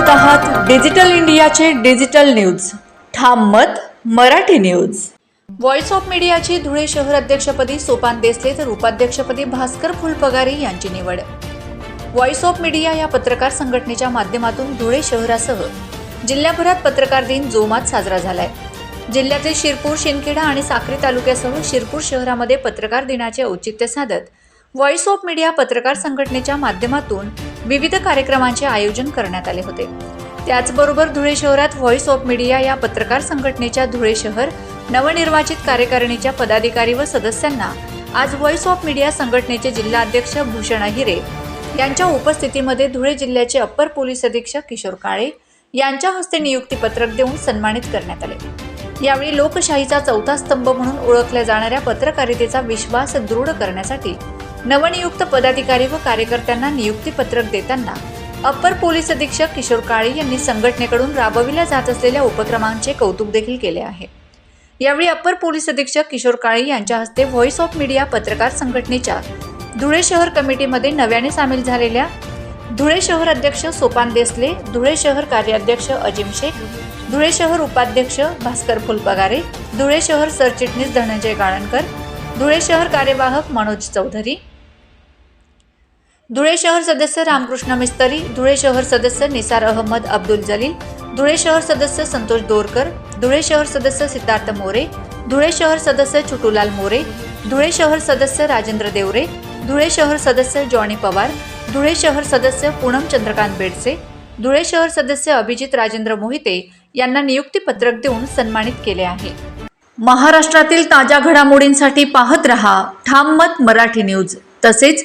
मत डिजिटल इंडियाचे digital news. ठाम मत मराठी न्यूज. व्हॉइस ऑफ मीडियाची धुळे शहर अध्यक्षपदी सोपान देसले तर उपाध्यक्षपदी भास्कर फुलपगारे यांची निवड. व्हॉइस ऑफ मीडिया या पत्रकार संघटनेच्या माध्यमातून धुळे शहरासह जिल्ह्याभरात पत्रकार दिन जोमात साजरा झालाय. जिल्ह्यातील शिरपूर शिंदखेडा आणि साक्री तालुक्यासह शिरपूर शहरामध्ये पत्रकार दिनाचे औचित्य साधत व्हॉइस ऑफ मीडिया पत्रकार संघटनेच्या माध्यमातून विविध कार्यक्रमांचे आयोजन करण्यात आले होते. त्याचबरोबर धुळे शहरात व्हॉइस ऑफ मीडिया या पत्रकार संघटनेच्या धुळे शहर नवनिर्वाचित कार्यकारिणीच्या पदाधिकारी व सदस्यांना आज व्हॉइस ऑफ मीडिया संघटनेचे जिल्हाध्यक्ष भूषण अहिरे यांच्या उपस्थितीमध्ये धुळे जिल्ह्याचे अप्पर पोलीस अधीक्षक किशोर काळे यांच्या हस्ते नियुक्तीपत्रक देऊन सन्मानित करण्यात आले. यावेळी लोकशाहीचा चौथा स्तंभ म्हणून ओळखल्या जाणाऱ्या पत्रकारितेचा विश्वास दृढ करण्यासाठी नवनियुक्त पदाधिकारी व कार्यकर्त्यांना नियुक्तीपत्रक देताना अप्पर पोलीस अधीक्षक किशोर काळे यांनी संघटनेकडून राबविल्या जात असलेल्या उपक्रमांचे कौतुक देखील केले आहे. यावेळी अप्पर पोलीस अधीक्षक किशोर काळे यांच्या हस्ते व्हॉइस ऑफ मीडिया पत्रकार संघटनेच्या धुळे शहर कमिटीमध्ये नव्याने सामील झालेल्या धुळे शहर अध्यक्ष सोपान देसले धुळे शहर कार्याध्यक्ष अजिम शेख धुळे शहर उपाध्यक्ष भास्कर फुलपगारे धुळे शहर सरचिटणीस धनंजय गाळणकर धुळे शहर कार्यवाहक मनोज चौधरी धुळे शहर सदस्य रामकृष्ण मिस्तरी धुळे शहर सदस्य निसार अहमद अब्दुल जलील धुळे शहर सदस्य संतोष दोरकर धुळे शहर सदस्य सिद्धार्थ मोरे धुळे शहर सदस्य छुटूलाल मोरे धुळे शहर सदस्य राजेंद्र देवरे धुळे शहर सदस्य जॉनी पवार धुळे शहर सदस्य पूनम चंद्रकांत बेडसे धुळे शहर सदस्य अभिजित राजेंद्र मोहिते यांना नियुक्तीपत्रक देऊन सन्मानित केले आहे. महाराष्ट्रातील ताज्या घडामोडींसाठी पाहत रहा ठाम मत मराठी न्यूज. तसेच